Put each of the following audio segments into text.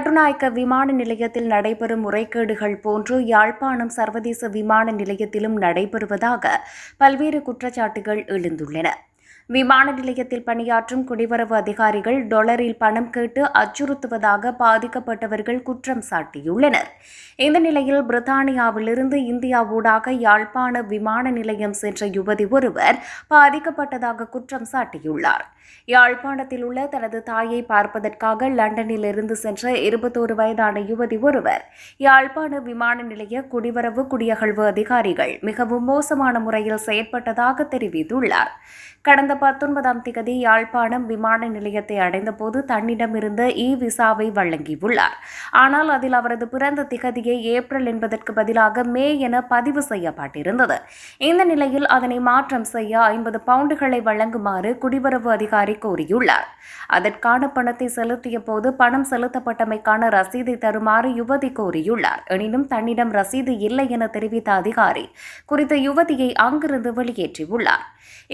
கட்டுநாயக்க விமான நிலையத்தில் நடைபெறும் முறைகேடுகள் போன்று யாழ்ப்பாணம் சர்வதேச விமான நிலையத்திலும் நடைபெறுவதாக பல்வேறு குற்றச்சாட்டுகள் எழுந்துள்ளன. விமான நிலையத்தில் பணியாற்றும் குடிவரவு அதிகாரிகள் டொலரில் பணம் கேட்டு அச்சுறுத்துவதாக பாதிக்கப்பட்டவர்கள் குற்றம் சாட்டியுள்ளனர். இந்த நிலையில் பிரித்தானியாவிலிருந்து இந்தியா ஊடாக யாழ்ப்பாண விமான நிலையம் சென்ற யுவதி ஒருவர் பாதிக்கப்பட்டதாக குற்றம் சாட்டியுள்ளார். யாழ்ப்பாணத்தில் உள்ள தனது தாயை பார்ப்பதற்காக லண்டனில் இருந்து சென்ற இருபத்தோரு வயதான யுவதி ஒருவர் யாழ்ப்பாண விமான நிலைய குடிவரவு குடியகழ்வு அதிகாரிகள் மிகவும் மோசமான முறையில் செயற்பட்டதாக தெரிவித்துள்ளார். கடந்த பத்தொன்பதாம் திகதி யாழ்ப்பாணம் விமான நிலையத்தை அடைந்தபோது தன்னிடமிருந்த இ விசாவை வழங்கியுள்ளார். ஆனால் அதில் அவரது பிறந்த திகதியை ஏப்ரல் என்பதற்கு பதிலாக மே என பதிவு செய்யப்பட்டிருந்தது. இந்த நிலையில் அதனை மாற்றம் செய்ய ஐம்பது பவுண்டுகளை வழங்குமாறு குடிவரவு அதிகாரி கோரியுள்ளார். அதற்கான பணத்தை செலுத்திய போது பணம் செலுத்தப்பட்டமைக்கான ரசீதை தருமாறு யுவதி கோரியுள்ளார். எனினும் தன்னிடம் ரசீது இல்லை என தெரிவித்த அதிகாரி குறித்த யுவதியை அங்கிருந்து வெளியேற்றியுள்ளார்.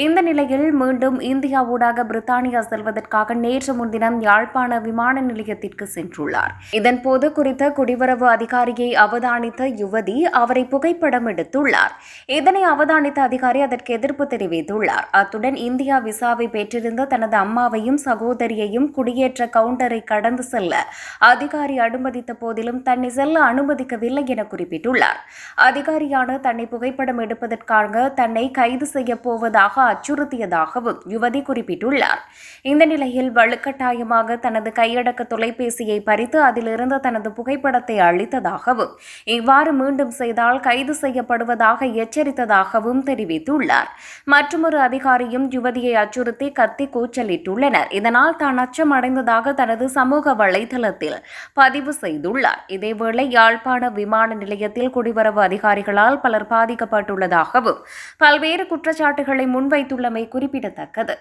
இந்த நிலையில் மீண்டும் இந்தியா ஊடாக பிரித்தானியா செல்வதற்காக நேற்று முன்தினம் யாழ்ப்பாண விமான நிலையத்திற்கு சென்றுள்ளார். இதன்போது குறித்த குடிவரவு அதிகாரியை அவதானித்த யுவதி அவரை புகைப்படம் எடுத்துள்ளார். இதனை அவதானித்த அதிகாரி அதற்கு எதிர்ப்பு தெரிவித்துள்ளார். அத்துடன் இந்தியா விசாவை பெற்றிருந்த தனது அம்மாவையும் சகோதரியையும் குடியேற்ற கவுண்டரை கடந்து செல்ல அதிகாரி அனுமதித்த போதிலும் தன்னை செல்ல அனுமதிக்கவில்லை என குறிப்பிட்டுள்ளார். அதிகாரியான தன்னை புகைப்படம் எடுப்பதற்காக தன்னை கைது செய்ய போவதாக இருப்பதாகவும் யுவதி குறிப்பிட்டுள்ளார். இந்த நிலையில் வலுக்கட்டாயமாக தனது கையடக்க தொலைபேசியை பறித்து அதிலிருந்து தனது புகைப்படத்தை அளித்ததாகவும் இவ்வாறு மீண்டும் செய்தால் கைது செய்யப்படுவதாக எச்சரித்ததாகவும் தெரிவித்துள்ளார். மற்றொரு அதிகாரியும் யுவதியை அச்சுறுத்தி கத்தி கூச்சலிட்டுள்ளனர். இதனால் தான் அச்சம் அடைந்ததாக தனது சமூக வலைதளத்தில் பதிவு செய்துள்ளார். இதேவேளை யாழ்ப்பாண விமான நிலையத்தில் குடிவரவு அதிகாரிகளால் பலர் பாதிக்கப்பட்டுள்ளதாகவும் பல்வேறு குற்றச்சாட்டுகளை முன்வைத்துள்ளமை ತಕ್ಕದು